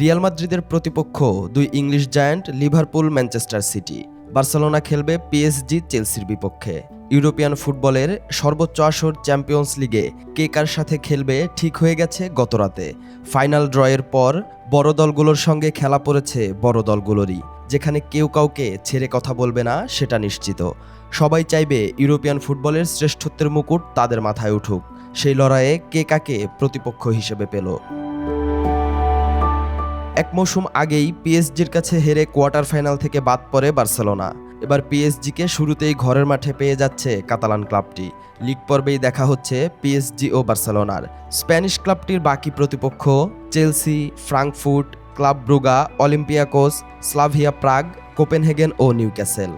Real মাদ্রিদের প্রতিপক্ষ দুই English giant Liverpool Manchester City. Barcelona খেলবে পিএসজি চেলসির বিপক্ষে। ইউরোপিয়ান ফুটবলের সর্বোচ্চ আসর চ্যাম্পিয়ন্স লিগে কে কার সাথে খেলবে ঠিক হয়ে গেছে গতরাতে। ফাইনাল ড্রয়ের পর বড় দলগুলোর সঙ্গে খেলা পড়েছে বড় দলগুলোরই, যেখানে কেউ কাউকে ছেড়ে কথা বলবে না, সেটা নিশ্চিত। সবাই চাইবে ইউরোপিয়ান ফুটবলের শ্রেষ্ঠত্বের মুকুট তাদের মাথায় উঠুক। সেই লড়াইয়ে কে কাকে প্রতিপক্ষ হিসেবে পেল? এক মৌসুম আগেই পিএসজির কাছে হেরে কোয়ার্টার ফাইনাল থেকে বাদ পড়ে বার্সেলোনা। এবার পিএসজিকে শুরুতেই ঘরের মাঠে পেয়ে যাচ্ছে কাতালান ক্লাবটি। লিগ পর্বেই দেখা হচ্ছে পিএসজি ও বার্সেলোনার। স্প্যানিশ ক্লাবটির বাকি প্রতিপক্ষ Chelsea Frankfurt club Brugge, Olympiacos, Slavia Prague, Copenhagen ও নিউক্যাসেল।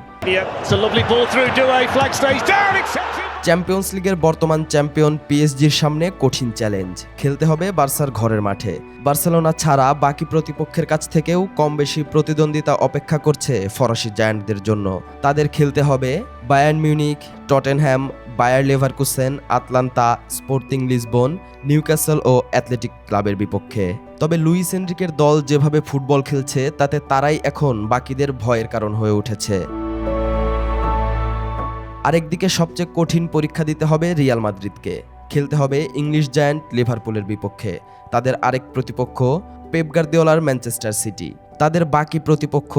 চ্যাম্পিয়ন্স লিগের বর্তমান চ্যাম্পিয়ন পিএসজির সামনে কঠিন চ্যালেঞ্জ খেলতে হবে বার্সার ঘরের মাঠে। বার্সেলোনা ছাড়া বাকি প্রতিপক্ষের কাছ থেকেও কম বেশি প্রতিদ্বন্দ্বিতা অপেক্ষা করছে ফরাসি জায়ান্টদের জন্য। তাদের খেলতে হবে Bayern Munich Tottenham Bayer Leverkusen Atalanta Sporting Lisbon Newcastle ও অ্যাথলেটিক ক্লাবের বিপক্ষে। তবে লুইস এনরিকের দল যেভাবে ফুটবল খেলছে, তাতে তারাই এখন বাকিদের ভয়ের কারণ হয়ে উঠেছে। আরেকদিকে সবচেয়ে কঠিন পরীক্ষা দিতে হবে রিয়াল মাদ্রিদকে। খেলতে হবে ইংলিশ জায়ান্ট লিভারপুলের বিপক্ষে। তাদের আরেক প্রতিপক্ষ পেপ গার্দিওলার ম্যানচেস্টার সিটি। তাদের বাকি প্রতিপক্ষ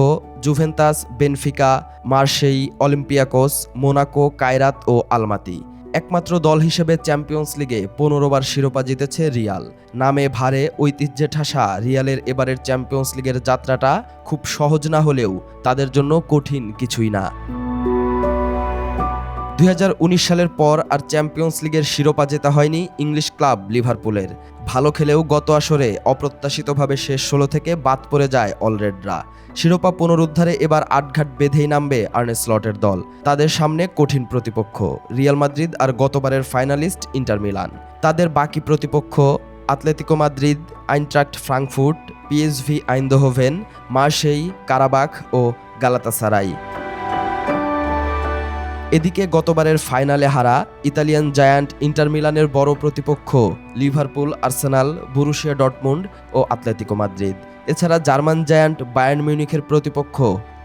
Juventus Benfica Marseille Olympiacos, Monaco, Kairat ও আলমাতি। একমাত্র দল হিসেবে চ্যাম্পিয়ন্স লিগে পনেরোবার শিরোপা জিতেছে রিয়াল। নামে ভারে ঐতিহ্যে ঠাসা রিয়ালের এবারের চ্যাম্পিয়ন্স লিগের যাত্রাটা খুব সহজ না হলেও তাদের জন্য কঠিন কিছুই না। দুই হাজার উনিশ সালের পর আর চ্যাম্পিয়ন্স লিগের শিরোপা জেতা হয়নি ইংলিশ ক্লাব লিভারপুলের। ভালো খেলেও গত আসরে অপ্রত্যাশিতভাবে শেষ ষোলো থেকে বাদ পড়ে যায় অলরেডরা। শিরোপা পুনরুদ্ধারে এবার আটঘাট বেঁধেই নামবে আর্নেস লটের দল, তাদের সামনে কঠিন প্রতিপক্ষ, রিয়াল মাদ্রিদ আর গতবারের ফাইনালিস্ট ইন্টার মিলান। তাদের বাকি প্রতিপক্ষ, Atletico Madrid, Eintracht Frankfurt PSV Eindhoven, Marseille, Qarabag ও গালাতাসারাই। এদিকে গতবারের ফাইনালে হারা ইতালিয়ান জায়ান্ট ইন্টার মিলানের বড় প্রতিপক্ষ লিভারপুল, আর্সেনাল, বুরুশিয়া ডটমুন্ড ও আতলেতিকো মাদ্রিদ। এছাড়া জার্মান জায়ান্ট বায়ার্ন মিউনিখের প্রতিপক্ষ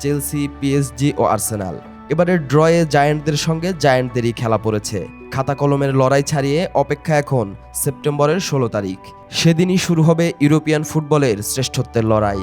চেলসি, পিএসজি ও আর্সেনাল। এবারের ড্রয়ে জায়ান্টদের সঙ্গে জায়ান্টদেরই খেলা পড়েছে। খাতা কলমের লড়াই ছাড়িয়ে অপেক্ষা এখন সেপ্টেম্বরের ষোলো তারিখ। সেদিনই শুরু হবে ইউরোপিয়ান ফুটবলের শ্রেষ্ঠত্বের লড়াই।